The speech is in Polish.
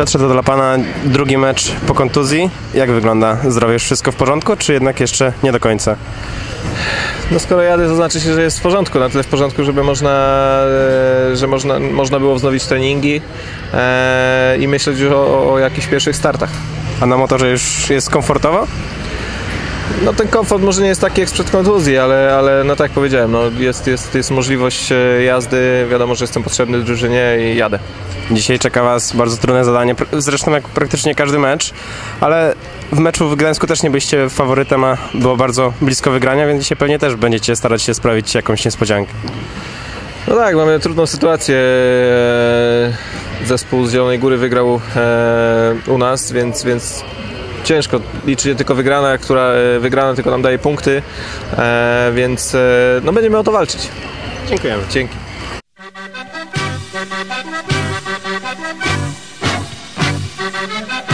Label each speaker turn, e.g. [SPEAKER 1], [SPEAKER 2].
[SPEAKER 1] Piotrze, to dla Pana drugi mecz po kontuzji. Jak wygląda zdrowie? Już wszystko w porządku, czy jednak jeszcze nie do końca?
[SPEAKER 2] No skoro jadę, to znaczy się, że jest w porządku, na tyle w porządku, żeby można, e, że można, można było wznowić treningi e, i myśleć już o, o jakichś pierwszych startach.
[SPEAKER 1] A na motorze już jest komfortowo?
[SPEAKER 2] No ten komfort może nie jest taki jak sprzed kontuzji, ale, ale no tak jak powiedziałem, no jest, jest, jest możliwość e, jazdy, wiadomo, że jestem potrzebny w drużynie i jadę.
[SPEAKER 1] Dzisiaj czeka Was bardzo trudne zadanie, zresztą jak praktycznie każdy mecz, ale w meczu w Gdańsku też nie byliście faworytem, a było bardzo blisko wygrania, więc dzisiaj pewnie też będziecie starać się sprawić jakąś niespodziankę.
[SPEAKER 2] No tak, mamy trudną sytuację. E, Zespół z Zielonej Góry wygrał e, u nas, więc, więc ciężko liczy tylko wygrana, która e, wygrana tylko nam daje punkty, e, więc e, no będziemy o to walczyć.
[SPEAKER 1] Dziękujemy.
[SPEAKER 2] Dzięki.
[SPEAKER 3] Thank you.